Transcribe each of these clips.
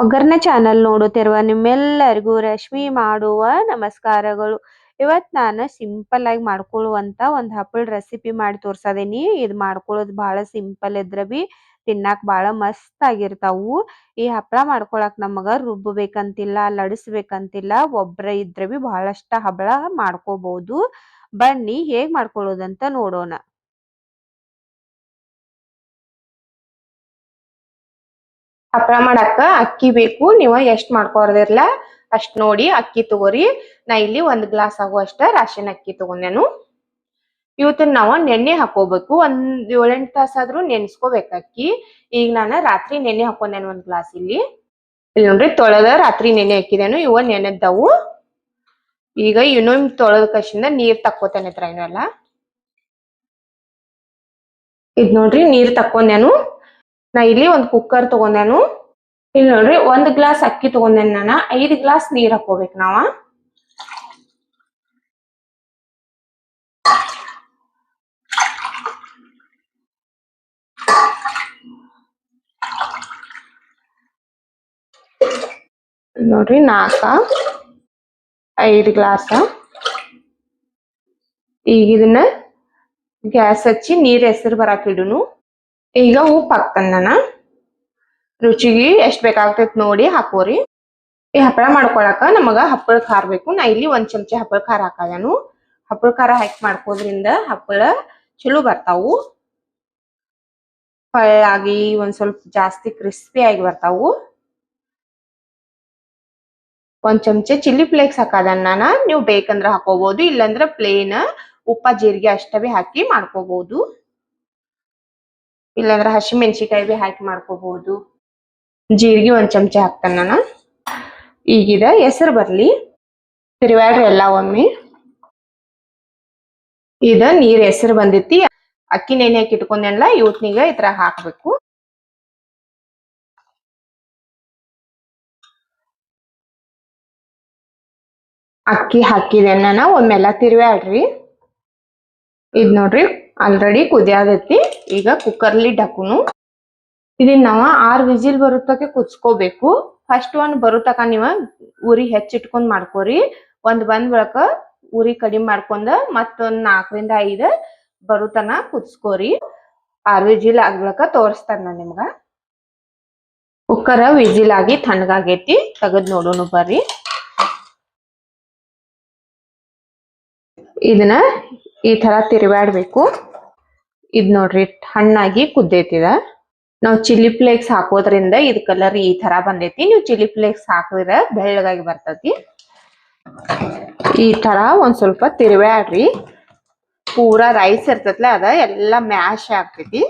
ಒಗ್ಗರಣೆ ಚಾನಲ್ ನೋಡುತ್ತಿರುವ ನಿಮ್ಮೆಲ್ಲರಿಗೂ ರಶ್ಮಿ ಮಾಡುವ ನಮಸ್ಕಾರಗಳು. ಇವತ್ತು ನಾನು ಸಿಂಪಲ್ ಆಗಿ ಮಾಡ್ಕೊಳ್ಳುವಂತ ಒಂದು ಹಪ್ಪಳ ರೆಸಿಪಿ ಮಾಡಿ ತೋರ್ಸದೇನಿ. ಇದು ಮಾಡ್ಕೊಳ್ಳೋದು ಬಹಳ ಸಿಂಪಲ್ ಇದ್ರೆ ಬಿ ತಿನ್ನಾಕ ಬಹಳ ಮಸ್ತ್ ಆಗಿರ್ತಾವು. ಈ ಹಪ್ಪಳ ಮಾಡ್ಕೊಳಕ್ ನಮಗ ರುಬ್ಬಬೇಕಂತಿಲ್ಲ ಲಡಿಸ್ಬೇಕಂತಿಲ್ಲ, ಒಬ್ರ ಇದ್ರೆ ಬಿ ಬಹಳಷ್ಟು ಹಪ್ಪಳ ಮಾಡ್ಕೋಬಹುದು ಬನ್ನಿ ಹೇಗ್ ಮಾಡ್ಕೊಳ್ಳೋದಂತ ನೋಡೋಣ. ಹಪ್ಪಳ ಮಾಡಾಕ ಅಕ್ಕಿ ಬೇಕು, ನೀವ ಎಷ್ಟ್ ಮಾಡ್ಕೊರ್ದಿರ್ಲ ಅಷ್ಟ್ ನೋಡಿ ಅಕ್ಕಿ ತಗೋರಿ. ನಾ ಇಲ್ಲಿ ಒಂದ್ ಗ್ಲಾಸ್ ಆಗುವಷ್ಟ ರಾಶನ್ ಅಕ್ಕಿ ತಗೊಂಡೆನು. ಇವತ್ತನ್ನ ನಾವು ನೆನ್ನೆ ಹಾಕೋಬೇಕು, ಒಂದ್ ಏಳೆಂಟು ತಾಸ ಆದ್ರೂ ನೆನ್ಸ್ಕೋಬೇಕು ಅಕ್ಕಿ. ಈಗ ನಾನು ರಾತ್ರಿ ನೆನೆ ಹಾಕೊಂಡೇನು ಒಂದ್ ಗ್ಲಾಸ್ ಇಲ್ಲಿ. ಇಲ್ಲಿ ನೋಡ್ರಿ ತೊಳೆದ ರಾತ್ರಿ ನೆನೆ ಹಾಕಿದೇನು, ಇವ ನೆನೆದ್ದವು ಈಗ ಇನ್ನೊಂದು ತೊಳೆದ ಕಷಿಂದ ನೀರ್ ತಕ್ಕೋತೇನೆ ಹತ್ರ ಎಲ್ಲ ಇದ್ ನೋಡ್ರಿ ನೀರ್ ತಕ್ಕೊಂಡೇನು. ನಾ ಇಲ್ಲಿ ಒಂದು ಕುಕ್ಕರ್ ತಗೊಂಡೇನು. ಇಲ್ಲಿ ನೋಡ್ರಿ, ಒಂದ್ ಗ್ಲಾಸ್ ಅಕ್ಕಿ ತಗೊಂಡೇನ್ ನಾನು. ಐದು ಗ್ಲಾಸ್ ನೀರ್ ಹಾಕೋಬೇಕು ನಾವ. ನೋಡ್ರಿ, ನಾಲ್ಕ, ಐದು ಗ್ಲಾಸ್ ಈಗ ಇದನ್ನ ಗ್ಯಾಸ್ ಹಚ್ಚಿ ನೀರ್ ಹೆಸರು ಬರಾಕ್ ಈಗ ಉಪ್ಪು ಹಾಕ್ತಾನ ನಾನು ರುಚಿಗೆ ಎಷ್ಟು ಬೇಕಾಗ್ತೈತೆ ನೋಡಿ ಹಾಕೋರಿ. ಈ ಹಪ್ಪಳ ಮಾಡ್ಕೊಳಕ ನಮಗ ಹಪ್ಪಳ ಖಾರ ಬೇಕು. ನಾ ಇಲ್ಲಿ ಒಂದ್ ಚಮಚ ಹಪ್ಪಳ ಖಾರ ಹಾಕದನು ಹಪ್ಪಳ ಖಾರ ಹಾಕಿ ಮಾಡ್ಕೋದ್ರಿಂದ ಹಪ್ಪಳ ಚಲೋ ಬರ್ತಾವು. ಹೊಳ್ಳಾಗಿ ಒಂದ್ ಸ್ವಲ್ಪ ಜಾಸ್ತಿ ಕ್ರಿಸ್ಪಿ ಆಗಿ ಬರ್ತಾವು. ಒಂದ್ ಚಮಚ ಚಿಲ್ಲಿ ಫ್ಲೇಕ್ಸ್ ಹಾಕದನ್ ನಾನು. ನೀವು ಬೇಕಂದ್ರೆ ಹಾಕೋಬಹುದು ಇಲ್ಲಾಂದ್ರೆ ಪ್ಲೇನ್ ಉಪ್ಪ ಜೀರಿಗೆ ಅಷ್ಟವೇ ಹಾಕಿ ಮಾಡ್ಕೋಬಹುದು ಇಲ್ಲಾಂದ್ರ ಹಸಿ ಮೆಣಸಿಕಾಯಿ ಬಿ ಹಾಕಿ ಮಾಡ್ಕೋಬಹುದು ಜೀರಿಗೆ ಒಂದ್ ಚಮಚ ಹಾಕ್ತಾನ ನಾನು. ಈಗಿದ ಹೆಸರು ಬರ್ಲಿ. ತಿರುವಾಡ್ರಿ ಎಲ್ಲ ಒಮ್ಮೆ. ಇದ ನೀರ್ ಹೆಸರು ಬಂದೈತಿ. ಅಕ್ಕಿ ನೆನೆ ಹಾಕಿ ಇಟ್ಕೊಂಡೆಲ್ಲ ಇವತ್ನೀಗ ಈ ತರ ಹಾಕ್ಬೇಕು. ಅಕ್ಕಿ ನಾನು ಒಮ್ಮೆಲ್ಲ ತಿರುವಾಡ್ರಿ ಇದ್ ನೋಡ್ರಿ ಆಲ್ರೆಡಿ ಕುದಿಯಾದೈತಿ. ಈಗ ಕುಕ್ಕರ್ಲಿ ಡಕ್ಕುನು ಇದನ್ನ ನಾವ ಆರ್ ವಿಜಿಲ್ ಬರುತ್ತಕ್ಕೆ ಕುದಿಸ್ಕೋಬೇಕು. ಫಸ್ಟ್ ಒಂದ್ ಬರುತ್ತಕ ನೀವ ಉರಿ ಹೆಚ್ಚಿಟ್ಕೊಂಡು ಮಾಡ್ಕೋರಿ. ಒಂದ್ ಬಂದ್ ಬಳಕ ಉರಿ ಕಡಿಮೆ ಮಾಡ್ಕೊಂಡ ಮತ್ತೊಂದ್ ನಾಲ್ಕರಿಂದ ಐದು ಬರುತನ ಕುದಿಸ್ಕೋರಿ. ಆರ್ ವಿಜಿಲ್ ಆಗ್ಲಕ ತೋರಿಸ್ತಾನ ನಾ ನಿಮ್ಗ. ಕುಕ್ಕರ್ ವಿಜಿಲ್ ಆಗಿ ತಣ್ಣಗಾಗೈತಿ. ತೆಗದ್ ನೋಡೋಣ ಬರ್ರಿ. ಇದನ್ನ ಈ ತರ ತಿರುವಾಡ್ಬೇಕು ಇದ್ ನೋಡ್ರಿ, ಹಣ್ಣಾಗಿ ಕುದ್ದೈತಿದ. ನಾವು ಚಿಲ್ಲಿ ಫ್ಲೇಕ್ಸ್ ಹಾಕೋದ್ರಿಂದ ಇದ್ ಕಲರ್ ಈ ತರ ಬಂದೈತಿ. ನೀವು ಚಿಲ್ಲಿ ಫ್ಲೇಕ್ಸ್ ಹಾಕಿದ್ರ ಬೆಳ್ಳಗಾಗಿ ಬರ್ತತಿ. ಈ ತರ ಒಂದ್ ಸ್ವಲ್ಪ ತಿರ್ವ್ಯಾಡ್ರಿ ಪೂರಾ ರೈಸ್ ಇರ್ತತ್ಲ, ಅದ ಎಲ್ಲ ಮ್ಯಾಶ್ ಆಗ್ತೈತಿ.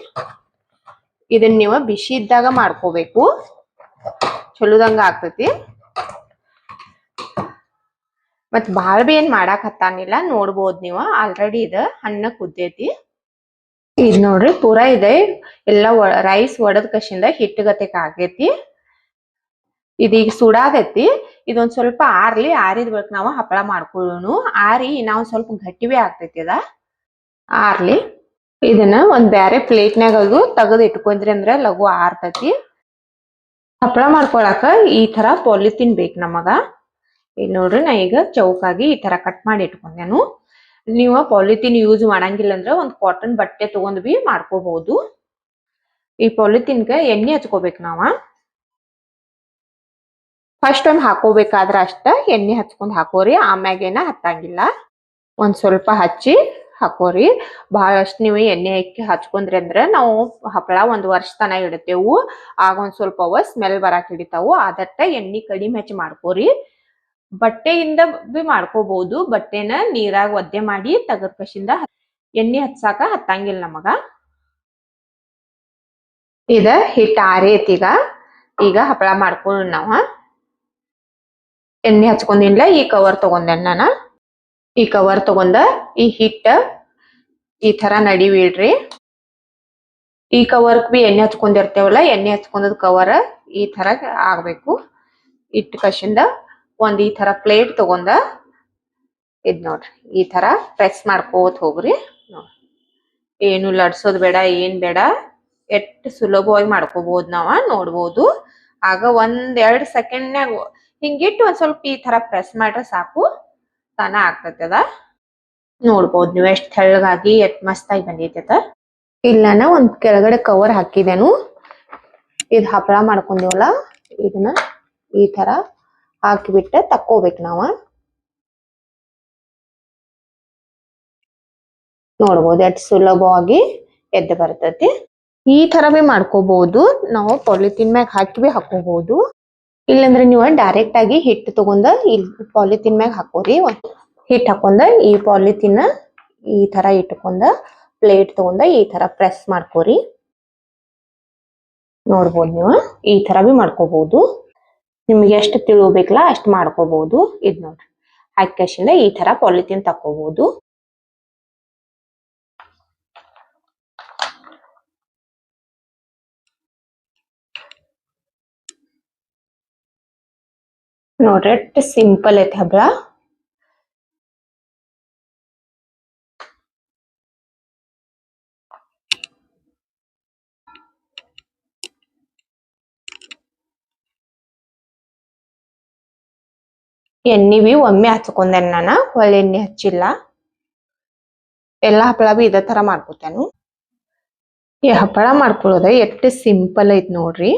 ಇದನ್ನ ನೀವು ಬಿಸಿ ಇದ್ದಾಗ ಮಾಡ್ಕೋಬೇಕು. ಚಲೋದಂಗ ಆಗ್ತೈತಿ. ಮತ್ ಬಾಳ್ ಬಿ ಏನ್ ಮಾಡಾಕ್ ಹತ್ತಾನಿಲ್ಲ, ನೋಡ್ಬೋದು ನೀವು. ಆಲ್ರೆಡಿ ಇದ ಹಣ್ಣ ಕುದ್ದೈತಿ. ಇದ್ ನೋಡ್ರಿ ಪೂರಾ ಇದೆ. ಎಲ್ಲ ರೈಸ್ ಒಡದ ಕಶಿಂದ ಹಿಟ್ಟಗತೆಕ್ ಆಗೈತಿ. ಇದೀಗ ಸುಡಾದೈತಿ. ಇದೊಂದ್ ಸ್ವಲ್ಪ ಆರ್ಲಿ ಆರಿದ ಬಳಿಕ ನಾವು ಹಪ್ಪಳ ಮಾಡ್ಕೊಳ್ಳೋನು ಆರಿ ನಾವು ಸ್ವಲ್ಪ ಗಟ್ಟಿವೆ ಆಗ್ತೈತಿ ಅದ. ಆರ್ಲಿ ಇದನ್ನ ಒಂದ್ ಬ್ಯಾರೆ ಪ್ಲೇಟ್ನಾಗ ಅದು ತೆಗೆದು ಇಟ್ಕೊಂಡ್ರಿ ಅಂದ್ರ ಲಘು ಆರ್ತೈತಿ. ಹಪ್ಪಳ ಮಾಡ್ಕೊಳಕ ಈ ತರ ಪಾಲಿಥಿನ್ ಬೇಕು ನಮಗ. ಇಲ್ಲಿ ನೋಡ್ರಿ ನಾ ಈಗ ಚೌಕಾಗಿ ಈ ತರ ಕಟ್ ಮಾಡಿ ಇಟ್ಕೊಂಡೇನು. ನೀವು ಪಾಲಿಥಿನ್ ಯೂಸ್ ಮಾಡಂಗಿಲ್ಲ ಅಂದ್ರೆ ಒಂದು ಕಾಟನ್ ಬಟ್ಟೆ ತಗೊಂಡ್ ಬಿ ಮಾಡ್ಕೋಬಹುದು ಈ ಪಾಲಿಥಿನ್ಗೆ ಎಣ್ಣೆ ಹಚ್ಕೋಬೇಕು ನಾವ. ಫಸ್ಟ್ ಒಂದ್ ಹಾಕೋಬೇಕಾದ್ರ ಅಷ್ಟ ಎಣ್ಣೆ ಹಚ್ಕೊಂಡ್ ಹಾಕೋರಿ. ಆಮ್ಯಾಗೇನ ಹತ್ತಂಗಿಲ್ಲ. ಒಂದ್ ಸ್ವಲ್ಪ ಹಚ್ಚಿ ಹಾಕೋರಿ. ಬಹಳಷ್ಟು ನೀವು ಎಣ್ಣೆ ಹಾಕಿ ಹಚ್ಕೊಂಡ್ರಿ ಅಂದ್ರೆ ನಾವು ಹಪ್ಪಳ ಒಂದ್ ವರ್ಷ ತನ ಇಡ್ತೇವು. ಆಗ ಒಂದ್ ಸ್ವಲ್ಪ ಅವ ಸ್ಮೆಲ್ ಬರಾಕ್ ಹಿಡಿತಾವು. ಅದಟ್ಟ ಎಣ್ಣೆ ಕಡಿಮೆ ಹಚ್ಚಿ ಮಾಡ್ಕೋರಿ. ಬಟ್ಟೆಯಿಂದ ಬಿ ಮಾಡ್ಕೋಬಹುದು ಬಟ್ಟೆನ ನೀರಾಗ ಒದ್ದೆ ಮಾಡಿ ತಗದ್ ಕಶಿಂದ ಎಣ್ಣೆ ಹಚ್ಚಾಕ ಹತ್ತಂಗಿಲ್ಲ ನಮಗ. ಇದ ಹಿಟ್ಟ ಆರೈತಿ ಈಗ. ಈಗ ಹಪ್ಪಳ ಮಾಡ್ಕೊಂಡು ನಾವ. ಎಣ್ಣೆ ಹಚ್ಕೊಂಡಿಲ್ಲ ಈ ಕವರ್ ತಗೊಂಡೆ ನಾನ. ಈ ಕವರ್ ತಗೊಂಡ ಈ ಹಿಟ್ಟ ಈ ತರ ನಡಿವಿಡ್ರಿ ಈ ಕವರ್ಕ್ ಬಿ ಎಣ್ಣೆ ಹಚ್ಕೊಂಡಿರ್ತೇವಲ್ಲ, ಎಣ್ಣೆ ಹಚ್ಕೊಂಡದ್ ಕವರ್ ಈ ತರ ಆಗ್ಬೇಕು. ಹಿಟ್ಟು ಕಶಿಂದ ಒಂದ್ ಈ ತರ ಪ್ಲೇಟ್ ತಗೊಂಡ ಇದ್ ನೋಡ್ರಿ, ಈ ತರ ಪ್ರೆಸ್ ಮಾಡ್ಕೋತ ಹೋಗ್ರಿ ನೋಡ್ರಿ. ಏನು ಲಡ್ಸೋದ್ ಬೇಡ, ಏನ್ ಬೇಡ, ಎಷ್ಟ್ ಸುಲಭವಾಗಿ ಮಾಡ್ಕೋಬಹುದು ನಾವ ನೋಡ್ಬೋದು. ಆಗ ಒಂದ್ ಎರಡ್ ಸೆಕೆಂಡ್ನಾಗ ಹಿಂಗಿಟ್ಟು ಒಂದ್ ಸ್ವಲ್ಪ ಈ ತರ ಪ್ರೆಸ್ ಮಾಡ್ರೆ ಸಾಕು, ತಾನ ಆಗ್ತದ ನೋಡ್ಬೋದು ನೀವು ಎಷ್ಟ್ ತೆಳ್ಳಗಾಗಿ, ಎಷ್ಟ್ ಮಸ್ತಾಗಿ ಬಂದೈತೆ ಇಲ್ಲ ಒಂದ್ ಕೆಳಗಡೆ ಕವರ್ ಹಾಕಿದೆನು. ಇದ್ ಹಪ್ಪಳ ಮಾಡ್ಕೊಂಡಿವಲ್ಲ, ಇದನ್ನ ಈ ತರ ಹಾಕಿಬಿಟ್ಟ ತಕ್ಕೋಬೇಕು ನಾವು. ನೋಡ್ಬೋದು ಎಷ್ಟ್ ಸುಲಭವಾಗಿ ಎದ್ದು ಬರ್ತತಿ. ಈ ತರ ಬಿ ಮಾಡ್ಕೋಬಹುದು ನಾವು ಪಾಲಿಥಿನ್ ಮ್ಯಾಗ ಹಾಕಿ ಬಿ ಹಾಕೋಬಹುದು ಇಲ್ಲಂದ್ರೆ ನೀವು ಡೈರೆಕ್ಟ್ ಆಗಿ ಹಿಟ್ಟು ತಗೊಂಡ ಇಲ್ಲಿ ಪಾಲಿಥಿನ್ ಮ್ಯಾಗ ಹಾಕೋರಿ. ಹಿಟ್ಟು ಹಾಕೊಂಡ ಈ ಪಾಲಿಥಿನ್ ಈ ತರ ಇಟ್ಕೊಂಡ ಪ್ಲೇಟ್ ತಗೊಂಡ ಈ ತರ ಪ್ರೆಸ್ ಮಾಡ್ಕೋರಿ. ನೋಡ್ಬೋದು ನೀವು. ಈ ತರ ಬಿ ಮಾಡ್ಕೋಬಹುದು ನಿಮ್ಗೆ ಎಷ್ಟು ತಿಳುಬೇಕಲ್ಲ ಅಷ್ಟು ಮಾಡ್ಕೋಬಹುದು ಇದ್ ನೋಡ್ರಿ. ಹಾಕಿಸಿಂದ ಈ ತರ ಪಾಲಿಥಿನ್ ತಕೋಬಹುದು ನೋಡ್ರಿ ಸಿಂಪಲ್ ಐತಿ ಹಬ್ಬಳ ಎಣ್ಣಿ ಬಿ ಒಮ್ಮೆ ಹಚ್ಕೊಂಡೆ ನಾನ, ಒಳ್ಳೆ ಎಣ್ಣೆ ಹಚ್ಚಿಲ್ಲ. ಎಲ್ಲ ಹಪ್ಪಳ ಬಿ ಇದೇ ತರ ಮಾಡ್ಕೊತೇನು. ಈ ಹಪ್ಪಳ ಮಾಡ್ಕೊಳ್ಳೋದ ಎಷ್ಟು ಸಿಂಪಲ್ ಐತ್ ನೋಡ್ರಿ.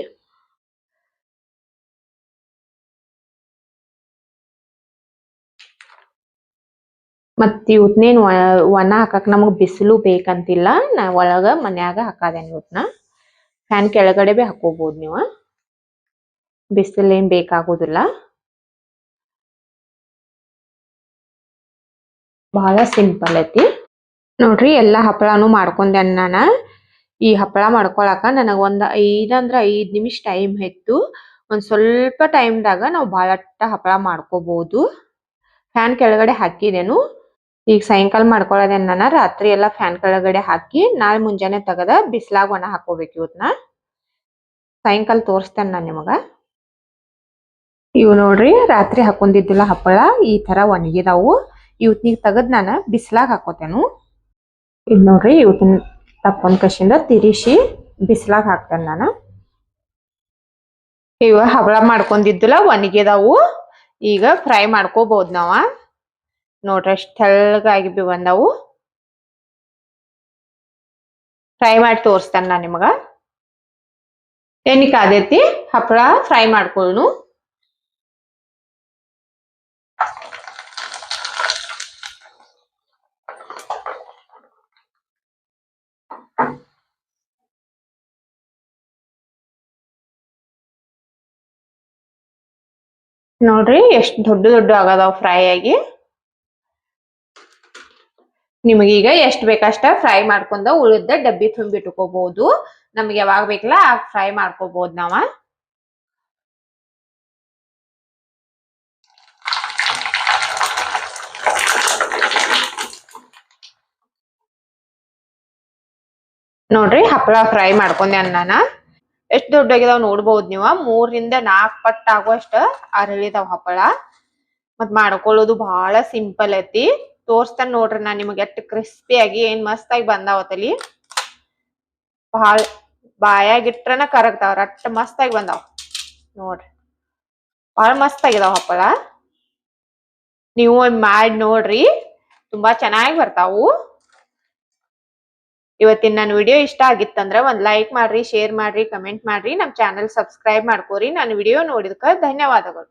ಮತ್ ಇವತ್ನೇನ್ ಒಣ ಹಾಕಕ್ ನಮಗ್ ಬಿಸಿಲು ಬೇಕಂತಿಲ್ಲ. ನಾ ಒಳಗ ಮನ್ಯಾಗ ಹಾಕಾದೇನ್ ಇವತ್ನ ಫ್ಯಾನ್ ಕೆಳಗಡೆ ಬಿ ಹಾಕೋಬಹುದು ನೀವು. ಬಿಸಿಲು ಬೇಕಾಗೋದಿಲ್ಲ ಬೇಕಾಗುದಿಲ್ಲ. ಬಹಳ ಸಿಂಪಲ್ ಐತಿ. ನೋಡ್ರಿ ಎಲ್ಲಾ ಹಪ್ಪಳಾನು ಮಾಡ್ಕೊಂಡೆ ನಾನ ಈ ಹಪ್ಪಳ ಮಾಡ್ಕೊಳಕ ನನಗ ಒಂದ್ ಐದಂದ್ರ ಐದ್ ನಿಮಿಷ ಟೈಮ್ ಇತ್ತು ಒಂದ್ ಸ್ವಲ್ಪ ಟೈಮ್ದಾಗ ನಾವು ಬಹಳಷ್ಟ ಹಪ್ಪಳ ಮಾಡ್ಕೋಬಹುದು ಫ್ಯಾನ್ ಕೆಳಗಡೆ ಹಾಕಿದೇನು. ಈಗ ಸಾಯಂಕಾಲ ಮಾಡ್ಕೊಳ್ಳೋದೇನ್ ನಾನು ರಾತ್ರಿ ಎಲ್ಲ ಫ್ಯಾನ್ ಕೆಳಗಡೆ ಹಾಕಿ ನಾಳೆ ಮುಂಜಾನೆ ತೆಗದ ಬಿಸಿಲಾಗ ಒಣ ಹಾಕೋಬೇಕು ಇವತ್ನ. ಸಾಯಂಕಾಲ ತೋರಿಸ್ತೇನೆ ನಾನು ನಿಮಗ. ಇವು ನೋಡ್ರಿ ರಾತ್ರಿ ಹಾಕೊಂಡಿದ್ದಿಲ್ಲ ಹಪ್ಪಳ. ಈ ತರ ಒಣಗಿದಾವು. ಇವತ್ನಿಗ್ ತೆಗೆದ್ ನಾನು ಬಿಸಿಲಾಗ ಹಾಕೋತೇನು. ಇದ್ ನೋಡ್ರಿ ಇವತ್ತಿನ ತಪ್ಪೊಂದ್ ಕಶಿಂದ ತಿರಿಸಿ ಬಿಸ್ಲಾಗ ಹಾಕ್ತೇನೆ ನಾನು. ಇವ ಹಬಳ ಮಾಡ್ಕೊಂಡಿದ್ದಿಲ್ಲ ಒಣಗಿದಾವು ಈಗ ಫ್ರೈ ಮಾಡ್ಕೋಬಹುದು ನಾವ. ನೋಡ್ರಿ ಅಷ್ಟು ತೆಳ್ಳಗಾಗಿ ಬಿ ಬಂದವು. ಫ್ರೈ ಮಾಡಿ ತೋರಿಸ್ತೇನೆ ನಾನು ನಿಮಗ. ಏನಕ್ಕೆ ಆದೈತಿ ಹಪ್ಪಳ ಫ್ರೈ ಮಾಡ್ಕೊಳ್ಳು ನೋಡ್ರಿ, ಎಷ್ಟು ದೊಡ್ಡ ದೊಡ್ಡ ಆಗದಾವ್ ಫ್ರೈ ಆಗಿ. ನಿಮಗೀಗ ಎಷ್ಟು ಬೇಕಷ್ಟ ಫ್ರೈ ಮಾಡ್ಕೊಂಡ ಉಳಿದ ಡಬ್ಬಿ ತುಂಬಿಟ್ಕೋಬಹುದು ನಮ್ಗೆ ಯಾವಾಗ ಬೇಕಲ್ಲ ಆಗ ಫ್ರೈ ಮಾಡ್ಕೋಬಹುದು ನಾವ. ನೋಡ್ರಿ ಹಪ್ಪಳ ಫ್ರೈ ಮಾಡ್ಕೊಂಡೆ ನಾನ ಎಷ್ಟ್ ದೊಡ್ಡಾಗಿದಾವ್ ನೋಡ್ಬಹುದು ನೀವ. ಮೂರಿಂದ ನಾಲ್ಕ್ ಪಟ್ಟ ಆಗುವಷ್ಟ ಅರಳಿದಾವ್ ಹಪ್ಪಳ. ಮತ್ ಮಾಡ್ಕೊಳ್ಳೋದು ಬಹಳ ಸಿಂಪಲ್ ಐತಿ. ತೋರ್ಸ್ತೇನ್ ನೋಡ್ರಿ ನಾ ನಿಮ್ಗೆ ಎಷ್ಟ್ ಕ್ರಿಸ್ಪಿ ಆಗಿ ಏನ್ ಮಸ್ತ್ ಆಗಿ ಬಂದಾವತ್ತಲಿ ಬಹಳ ಬಾಯಾಗಿಟ್ರನ ಕರಗ್ತಾವ, ರಟ್ಟ ಮಸ್ತ್ ಆಗಿ ಬಂದಾವ್. ನೋಡ್ರಿ. ಬಹಳ ಮಸ್ತ್ ಆಗಿದಾವ್ ಹಪ್ಪಳ. ನೀವು ಮಾಡಿ ನೋಡ್ರಿ. ತುಂಬಾ ಚೆನ್ನಾಗಿ ಬರ್ತಾವು. ಇವತ್ತಿನ ನನ್ನ ವಿಡಿಯೋ ಇಷ್ಟ ಆಗಿತ್ತಂದ್ರೆ ಒಂದ್ ಲೈಕ್ ಮಾಡ್ರಿ ಶೇರ್ ಮಾಡ್ರಿ ಕಮೆಂಟ್ ಮಾಡ್ರಿ. ನಮ್ ಚಾನೆಲ್ ಸಬ್ಸ್ಕ್ರೈಬ್ ಮಾಡ್ಕೋರಿ. ನನ್ನ ವಿಡಿಯೋ ನೋಡಿದಕ್ಕೆ ಧನ್ಯವಾದಗಳು.